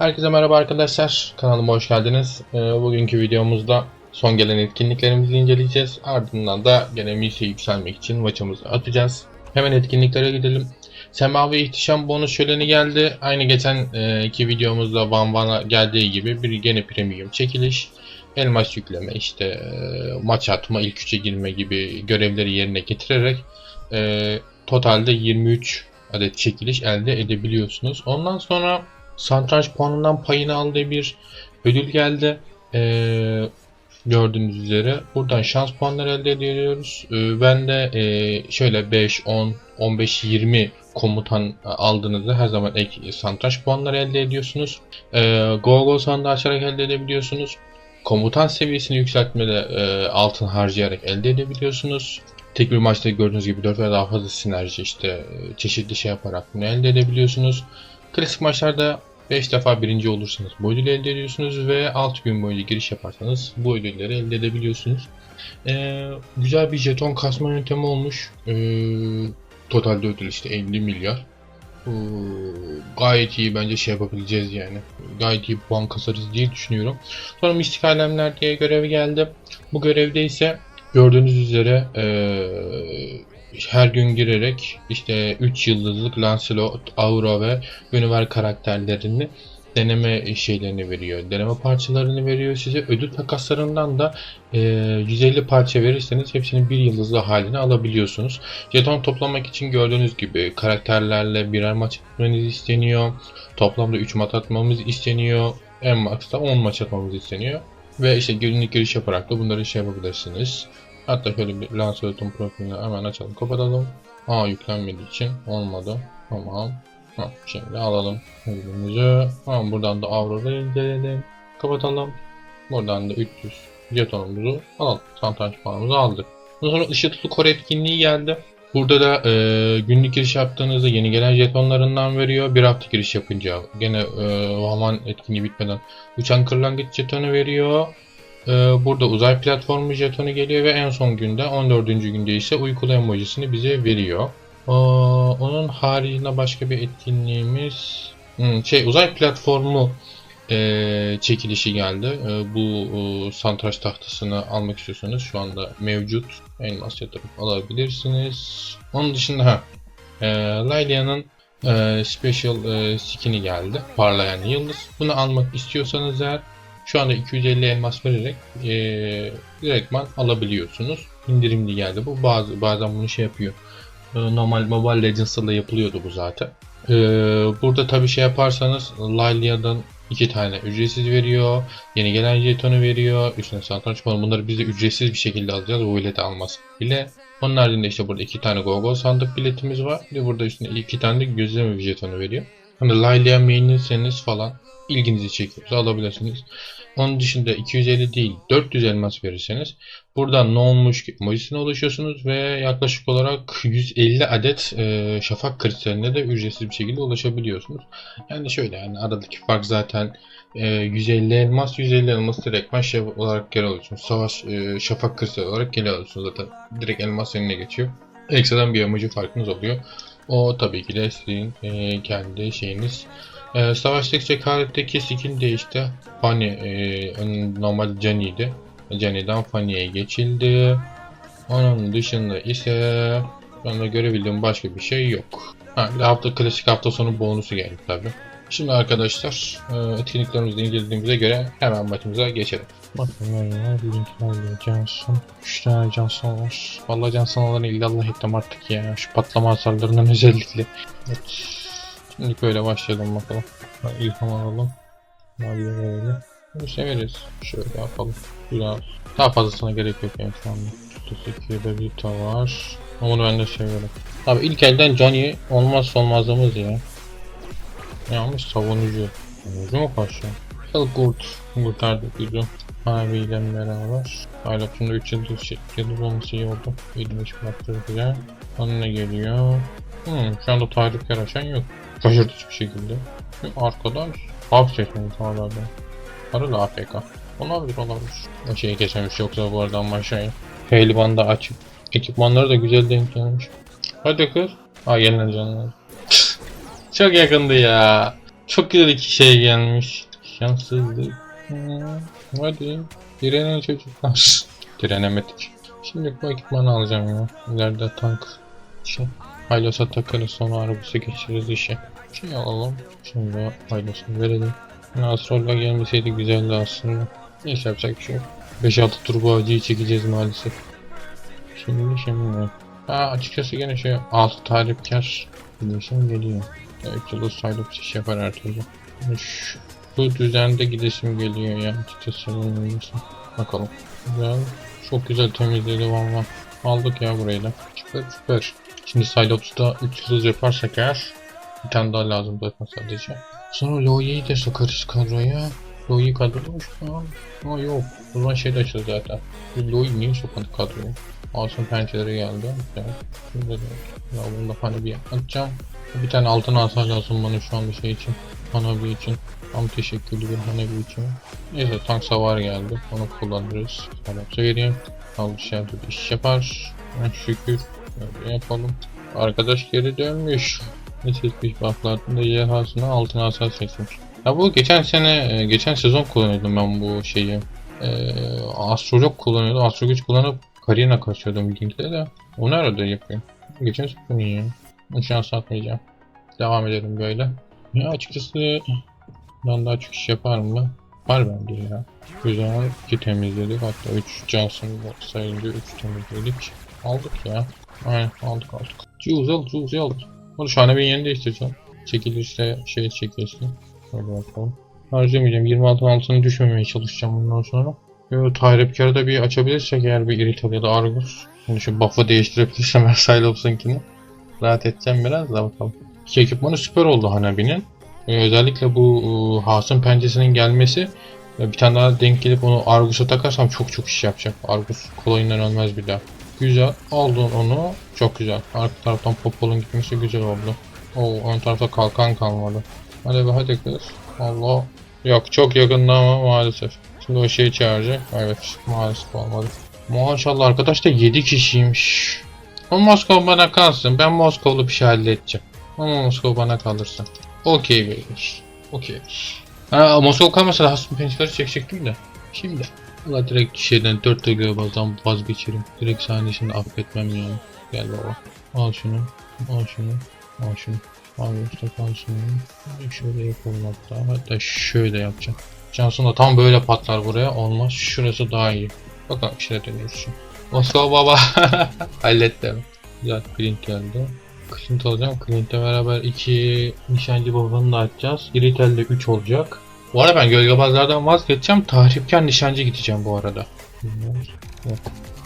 Herkese merhaba arkadaşlar. Kanalıma hoş geldiniz. Ee, bugünkü videomuzda son gelen etkinliklerimizi inceleyeceğiz. Ardından da gene milse yükselmek için maçımızı atacağız. Hemen etkinliklere gidelim. Semavi İhtişam bonus şöleni geldi. Aynı geçen e, iki videomuzda Van Van'a geldiği gibi bir gene premium çekiliş. Elmas yükleme, işte e, maç atma, ilk üçe girme gibi görevleri yerine getirerek e, totalde 23 adet çekiliş elde edebiliyorsunuz. Ondan sonra Satranç puanından payını aldığı bir ödül geldi. Ee, gördüğünüz üzere buradan şans puanları elde ediyoruz. Ee, ben de e, şöyle 5, 10, 15, 20 komutan aldığınızda her zaman ek satranç puanları elde ediyorsunuz. Ee, Go Go sandığı açarak elde edebiliyorsunuz. Komutan seviyesini yükseltmede e, altın harcayarak elde edebiliyorsunuz. Tek bir maçta gördüğünüz gibi 4 veya daha fazla sinerji işte e, çeşitli şey yaparak bunu elde edebiliyorsunuz. Klasik maçlarda 5 defa birinci olursanız bu ödülü elde ediyorsunuz ve 6 gün boyunca giriş yaparsanız bu ödülleri elde edebiliyorsunuz. Ee, güzel bir jeton kasma yöntemi olmuş. Ee, totalde ödül işte 50 milyar. Ee, gayet iyi bence şey yapabileceğiz yani. Gayet iyi puan kasarız diye düşünüyorum. Sonra mistik alemler diye görev geldi. Bu görevde ise gördüğünüz üzere ee, her gün girerek işte 3 yıldızlık Lancelot, Aura ve Univer karakterlerini deneme şeylerini veriyor. Deneme parçalarını veriyor size. Ödül takaslarından da e, 150 parça verirseniz hepsinin bir yıldızlı halini alabiliyorsunuz. Jeton toplamak için gördüğünüz gibi karakterlerle birer maç atmanız isteniyor. Toplamda 3 maç atmamız isteniyor. En maksta 10 maç atmamız isteniyor. Ve işte günlük giriş yaparak da bunları şey yapabilirsiniz. Hatta şöyle bir Lancelot'un profilini hemen açalım kapatalım. Aa yüklenmediği için olmadı. Tamam. Ha, şimdi alalım ürünümüzü. Tamam buradan da Aurora'yı inceleyelim. Kapatalım. Buradan da 300 jetonumuzu alalım. Satranç puanımızı aldık. Ondan sonra ışıklı kor etkinliği geldi. Burada da e, günlük giriş yaptığınızda yeni gelen jetonlarından veriyor. Bir hafta giriş yapınca gene e, Vaman etkinliği bitmeden uçan kırlangıç jetonu veriyor. Ee, Burada uzay platformu jetonu geliyor ve en son günde 14. günde ise uykulu emojisini bize veriyor. Aa, Onun haricinde başka bir etkinliğimiz şey uzay platformu e, çekilişi geldi. E, bu e, santraç tahtasını almak istiyorsanız şu anda mevcut. Elmas yatırıp alabilirsiniz. Onun dışında ha e, Lilia'nın e, special skin'i geldi. Parlayan yıldız. Bunu almak istiyorsanız eğer şu anda 250 elmas vererek e, direktman alabiliyorsunuz. İndirimli geldi bu. Bazı bazen bunu şey yapıyor. E, normal Mobile Legends'ta da yapılıyordu bu zaten. E, burada tabi şey yaparsanız Lilia'dan iki tane ücretsiz veriyor. Yeni gelen jetonu veriyor. Üstüne satranç puanı. Bunları biz de ücretsiz bir şekilde alacağız. Bu bileti almaz bile. Onun haricinde işte burada iki tane GoGo sandık biletimiz var. Bir burada üstüne iki tane de gözleme jetonu veriyor. Hani Lilia main'inseniz falan ilginizi çekiyorsa alabilirsiniz. Onun dışında 250 değil 400 elmas verirseniz buradan ne olmuş emojisine ulaşıyorsunuz ve yaklaşık olarak 150 adet e, şafak kristaline de ücretsiz bir şekilde ulaşabiliyorsunuz. Yani şöyle yani aradaki fark zaten e, 150 elmas 150 elmas direktman şey olarak geri alıyorsunuz. Savaş e, şafak kristali olarak geri alıyorsunuz zaten direkt elmas eline geçiyor. Ekstradan bir emoji farkınız oluyor. O tabii ki de sizin e, kendi şeyiniz. E, savaştıkça karaktetteki skin değişti. Fanny e, normal Jenny'di. Jenny'den Fanny'ye geçildi. Onun dışında ise ben de görebildiğim başka bir şey yok. Ha, hafta klasik hafta sonu bonusu geldi tabi. Şimdi arkadaşlar e, etkinliklerimizi incelediğimize göre hemen maçımıza geçelim. Bakın yayına linklerle Johnson. 3 tane Johnson var. Vallahi Johnson'ların illallah ettim artık ya. Şu patlama hasarlarından özellikle. Evet. Şimdi böyle başlayalım bakalım. Ha, İlham alalım. Maviye verelim. Bunu severiz. Şöyle yapalım. Biraz. Daha fazlasına gerek yok yani şu anda. Teşekkür Vita var. Ama Onu ben de seviyorum. Abi ilk elden Johnny olmazsa olmazımız ya. Yanlış savunucu. Savunucu mu karşı? Elgurt. Kurtardık bizi. Mavi ile beraber. Hayatımda 3 yıldız, şey- yıldız olması iyi oldu. 25 bıraktırdı ya. Onun geliyor? Hmm, şu anda tarih yaraşan yok. Şaşırtıcı bir şekilde. Şu arkadaş. Hap seçmemiz hala da. Arı AFK. Olabilir olabilir. O şeyi geçemiş yoksa bu aradan aşağıya. Pehlivan da açık. Ekipmanları da güzel denk gelmiş. Hadi kız. Aa yenilen canlar. Çok yakındı ya. Çok güzel iki şey gelmiş. Şanssızlık. Hmm, Hadi. Direnin çocuklar. Direnemedik. Şimdi bu ekipmanı alacağım ya. İleride tank şey. Haylos'a takarız sonra arabası geçiririz işe. Şey alalım. Şimdi Haylos'u verelim. Nasrollah gelmeseydi güzeldi aslında. Neyse yapacak bir şey yok. 5-6 turbo acıyı çekeceğiz maalesef. Şimdi şimdi. Aa açıkçası gene şey 6 talipkar gidesim geliyor. Ya 3 yıldız sayılıp iş yapar her türlü. Bu düzende gidesim geliyor ya açıkçası bilmiyorsun. Bakalım. Güzel. Çok güzel temizledi valla. Aldık ya burayı da. Süper süper. Şimdi Silops'ta 3 yıldız yaparsak eğer bir tane daha lazım zaten sadece. Sonra Loya'yı da sokarız kadroya. Loya'yı kadroda mı şu an? Aa yok. O zaman şey de açıldı zaten. Loya'yı niye sokmadık kadroya? Altın pençeleri geldi. Güzel. Şurada da. Ya bunu da hani bir atacağım. Bir tane altın asa lazım bana şu an bir şey için. Hanabi için. Tam teşekkürlü bir Hanabi için. Neyse tank savar geldi. Onu kullanırız. Salapsa vereyim. Alış yerde bir iş yapar. Ha, şükür. Böyle yapalım. Arkadaş geri dönmüş. Ne seçmiş baklarında YH'sına altın asa seçmiş. Ya bu geçen sene, e, geçen sezon kullanıyordum ben bu şeyi. Ee, astrolog kullanıyordum. Astrolog kullanıp Karina kaçıyordum linkte de. Onu arada yapıyorum. Geçen iyi ya. Bunu Şu an satmayacağım. Devam edelim böyle. Ya açıkçası ben daha çok iş yapar mı? Var bence ya. Güzel. 2 temizledik. Hatta 3 Johnson sayınca 3 temizledik. Aldık ya. Aynen aldık aldık. Güzel güzel. Bunu şu an bir yeni değiştireceğim. Çekilişte şey çekilişte. Şöyle yapalım. Harcamayacağım. 26 altını düşmemeye çalışacağım bundan sonra. Yo, Tahripkar'ı da bir açabilirsek eğer bir Irrital ya da Argus. Şimdi şu buff'ı değiştirebilirsem her Silops'unkini. Rahat edeceğim biraz da bakalım. İki ekipmanı süper oldu Hanabi'nin. Ee, özellikle bu e, Hasım pençesinin gelmesi ve bir tane daha denk gelip onu Argus'a takarsam çok çok iş yapacak. Argus kolayından ölmez bir daha. Güzel. Aldın onu. Çok güzel. Arka taraftan Popol'un gitmesi güzel oldu. Oo ön tarafta kalkan kalmadı. Hadi be hadi kız. Allah. Yok çok yakında ama maalesef. Şimdi o şeyi çağıracak. Evet maalesef olmadı. Maşallah arkadaş da 7 kişiymiş. O Moskova bana kalsın. Ben Moskova'lı bir şey halledeceğim. Ama Moskova bana kalırsa. Okey beymiş. Okey. Ha Moskova kalmasa hasım pençeleri çekecektim de. Şimdi. Valla direkt şeyden 4 globaldan vazgeçerim. Direkt saniyesini affetmem yani. Gel baba. Al şunu. Al şunu. Al şunu. Al usta kal şunu. Şöyle yapalım hatta. Hatta şöyle yapacağım. Johnson da tam böyle patlar buraya. Olmaz. Şurası daha iyi. Bakalım işine dönüyoruz şimdi. Moskova baba. Hallettim. Güzel Clint geldi. Clint alacağım. Clint'le beraber iki nişancı babanı da açacağız. Iritel'de 3 olacak. Bu arada ben gölgebazlardan vazgeçeceğim. Tahripken nişancı gideceğim bu arada.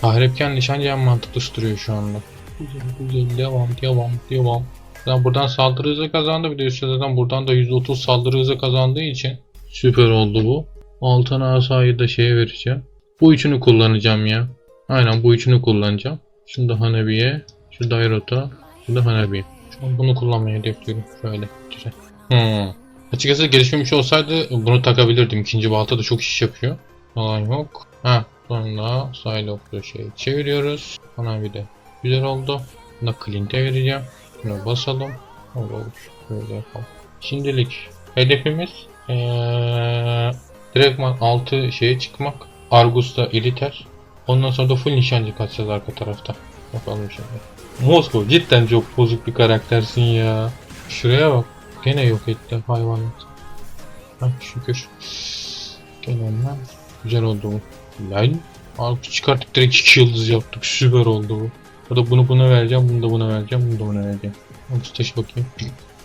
Tahripken nişancı en mantıklısı duruyor şu anda. Güzel güzel devam devam devam. Zaten buradan saldırı hızı kazandı. Bir de üstte zaten buradan da 130 saldırı hızı kazandığı için süper oldu bu. Altın asayı da şeye vereceğim. Bu üçünü kullanacağım ya. Aynen bu üçünü kullanacağım. Şunda Hanabi'ye, şu Dairot'a, şu da Hanabi'ye. Şu an bunu kullanmayı hedefliyorum. Şöyle. Güzel. Hmm. Açıkçası gelişmemiş olsaydı bunu takabilirdim. İkinci balta da çok iş yapıyor. Falan yok. Ha sonra Psylocke'lu şey çeviriyoruz. Hanabi de güzel oldu. Bunu da Clint'e vereceğim. Bunu basalım. Olur olur. Böyle yapalım. Şimdilik hedefimiz ee, direktman 6 şeye çıkmak. Argus'ta Iriter. Ondan sonra da full nişancı kaçacağız arka tarafta. Bakalım şimdi. Moskova cidden çok bozuk bir karaktersin ya. Şuraya bak. Gene yok etti hayvanat. Hah şükür. Gel ondan. Güzel oldu bu. Lan. Argus çıkarttık direkt 2 yıldız yaptık. Süper oldu bu. Ya da bunu buna vereceğim, bunu da buna vereceğim, bunu da buna vereceğim. Argus taşı bakayım.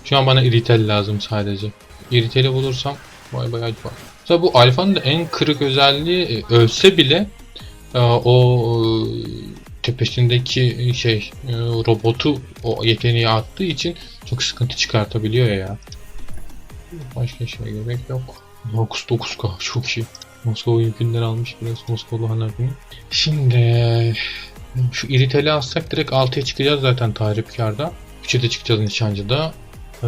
Şu an bana iritel lazım sadece. İriteli bulursam vay vay acaba. Mesela bu alfanın da en kırık özelliği e, ölse bile e, o e, tepesindeki şey robotu o yeteneği attığı için çok sıkıntı çıkartabiliyor ya. Başka şey gerek yok. 9-9K çok iyi. Moskova yükünden almış biraz Moskova Hanabi'nin. Şimdi şu iriteli alsak direkt 6'ya çıkacağız zaten tahripkarda. 3'e de çıkacağız nişancıda. Ee,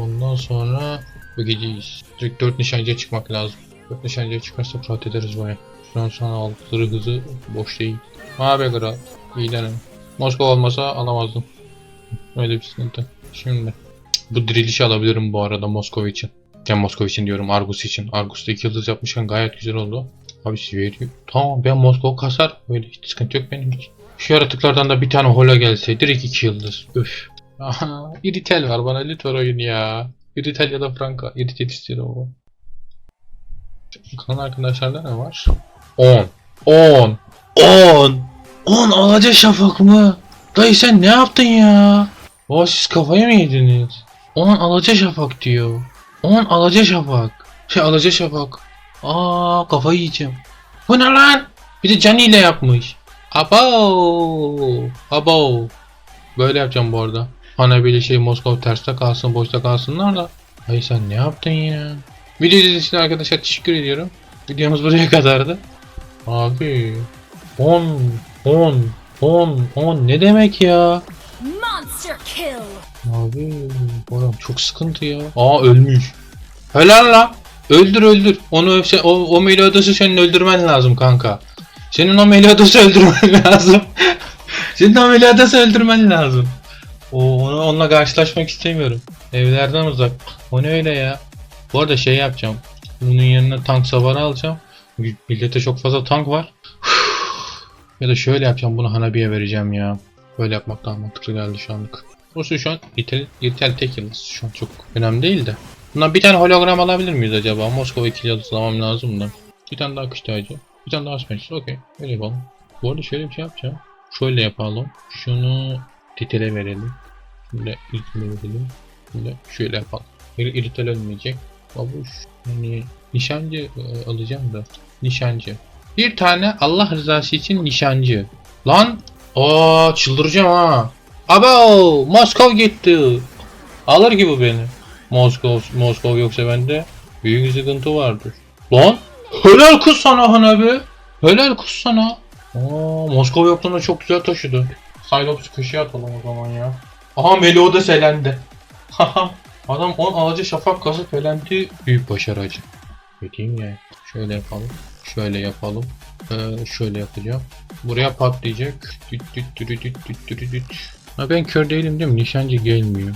ondan sonra bu geceyiz. Direkt 4 nişancıya çıkmak lazım. 4 nişancıya çıkarsak rahat ederiz baya. Şu an sana aldıkları hızı boş değil. Abi kral. İyi denem. Moskova olmasa alamazdım. Öyle bir sıkıntı. Şimdi. Bu dirilişi alabilirim bu arada Moskova için. Yani Moskova için diyorum Argus için. Argus'ta 2 yıldız yapmışken gayet güzel oldu. Abi veriyor. Tamam ben Moskova kasar. Öyle hiç sıkıntı yok benim için. Şu yaratıklardan da bir tane hola gelse direkt 2 yıldız. Üf. Aha, Iritel var bana lütfen oyun ya. Iritel ya da Franka. Iritel istiyorum ama. Kanal arkadaşlarda ne var? 10. 10. 10. 10 alaca şafak mı? Dayı sen ne yaptın ya? O siz kafayı mı yediniz? 10 alaca şafak diyor. 10 alaca şafak. Şey alaca şafak. Aa kafayı yiyeceğim. Bu ne lan? Bir de Cani ile yapmış. Abo. Abo. Böyle yapacağım bu arada. Hani böyle şey Moskova terste kalsın boşta kalsınlar da. Ay sen ne yaptın ya? Video izlediğiniz için arkadaşlar teşekkür ediyorum. Videomuz buraya kadardı. Abi 10 10 10 10 ne demek ya? Monster kill! Abi adam çok sıkıntı ya. Aa ölmüş. Helal la. Öldür öldür. Onu sen, o, o Meliodas senin öldürmen lazım kanka. Senin o Meliodas'ı öldürmen lazım. senin o Meliodas'ı öldürmen lazım. O, onu, onunla karşılaşmak istemiyorum. Evlerden uzak. O ne öyle ya? Bu arada şey yapacağım. Bunun yerine tank savarı alacağım. Millete çok fazla tank var. ya da şöyle yapacağım. Bunu Hanabi'ye vereceğim ya. Böyle yapmak daha mantıklı geldi şu anlık. Burası şu an İtal, İtal tek yıldız. Şu an çok önemli değil de. Bundan bir tane hologram alabilir miyiz acaba? Moskova iki yıldızlamam lazım da. Bir tane daha kış. Bir tane daha smash. Okey. Öyle yapalım. Bu arada şöyle bir şey yapacağım. Şöyle yapalım. Şunu titele verelim. Şöyle ilkine verelim. Şöyle şöyle yapalım. İri- İritel ölmeyecek. Babuş. Yani nişancı e, alacağım da. Nişancı. Bir tane Allah rızası için nişancı. Lan. Aa çıldıracağım ha. Abo Moskov gitti. Alır ki bu beni. Moskov, Moskov yoksa bende büyük sıkıntı vardır. Lan helal kız sana Hanabi. Helal kız sana. Aa, Moskov yokluğunda çok güzel taşıdı. Cylops köşeye atalım o zaman ya. Aha Melo da selendi. Adam 10 alıcı şafak kasıp elendi. Büyük başarı acı. Dediğim ya. Şöyle yapalım. Şöyle yapalım. Ee, şöyle yapacağım. Buraya patlayacak. Düt düt düt düt düt düt düt. Ha ben kör değilim değil mi? Nişancı gelmiyor.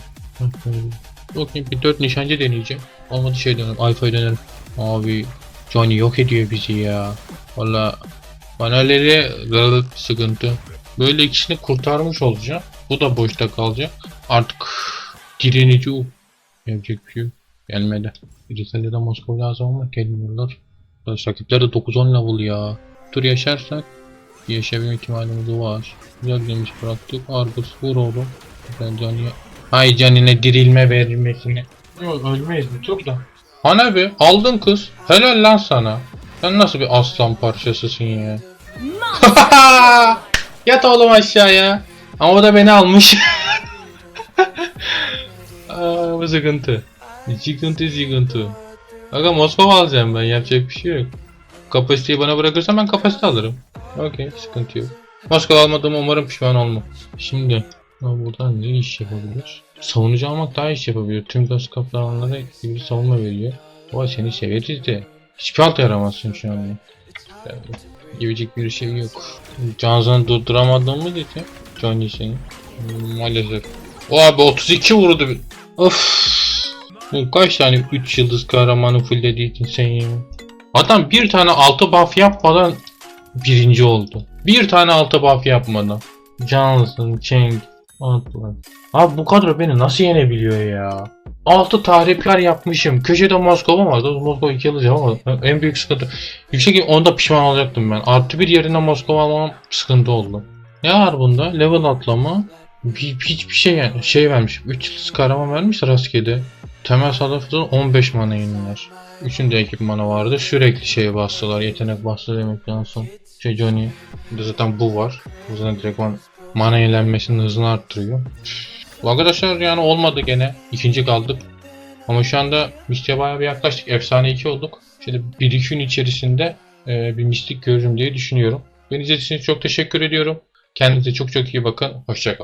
Bakayım bir 4 nişancı deneyeceğim. Olmadı şey denerim. Alfa'yı denerim. Abi Johnny yok ediyor bizi ya. Valla banaleri sıkıntı. Böyle ikisini kurtarmış olacağım. Bu da boşta kalacak. Artık direnici o. Yapacak bir şey. Gelmedi. İtalya'da Moskova lazım ama gelmiyorlar. Rakipler de 9-10 level ya. Tur yaşarsak yaşayabilme ihtimalimiz var. Güzel demiş bıraktık. Argus vur oğlum. Ben Canı'ya... Hay Canine dirilme verilmesini. Yok ölmeyiz bir tur da. Hanabi aldın kız. Helal lan sana. Sen nasıl bir aslan parçasısın ya. Yat oğlum aşağıya. Ama o da beni almış. Aa, bu sıkıntı. Sıkıntı sıkıntı. Aga Moskova alacağım ben yapacak bir şey yok. Kapasiteyi bana bırakırsan ben kapasite alırım. Okey sıkıntı yok. Moskova almadığıma umarım pişman olmam. Şimdi ha, buradan ne iş yapabilir? Savunucu almak daha iş yapabilir. Tüm gaz kaplanlara gibi savunma veriyor. Ama seni severiz de. Hiçbir halt yaramazsın şu an. Yani, Yiyecek bir şey yok. Canzan'ı durduramadın mı dedi? Johnny seni. Maalesef. O abi 32 vurdu. Of. Bu kaç tane 3 yıldız kahramanı fullediydin sen ya. Adam bir tane altı buff yapmadan birinci oldu. Bir tane altı buff yapmadan. Johnson, Cheng, Atlas. Abi bu kadro beni nasıl yenebiliyor ya? 6 tahripler yapmışım. Köşede Moskova vardı. Moskova 2 alacağım ama en büyük sıkıntı. Yüksek onda pişman olacaktım ben. Artı bir yerine Moskova almam sıkıntı oldu. Ne var bunda? Level atlama. Bir, hiçbir şey yani. Şey vermiş. 3 yıldız kahraman vermiş rastgele. Temel saldırı 15 mana yeniler. Üçünde ekipmanı vardı. Sürekli şey bastılar. Yetenek bastı demek lazım. Şey Johnny. Zaten bu var. Bu zaten direkt mana yenilenmesinin hızını arttırıyor. Arkadaşlar yani olmadı gene. İkinci kaldık. Ama şu anda Mystic'e bayağı bir yaklaştık. Efsane 2 olduk. Şöyle 1-2 gün içerisinde e, bir mistik görürüm diye düşünüyorum. Beni izlediğiniz için çok teşekkür ediyorum. Kendinize çok çok iyi bakın. Hoşçakalın.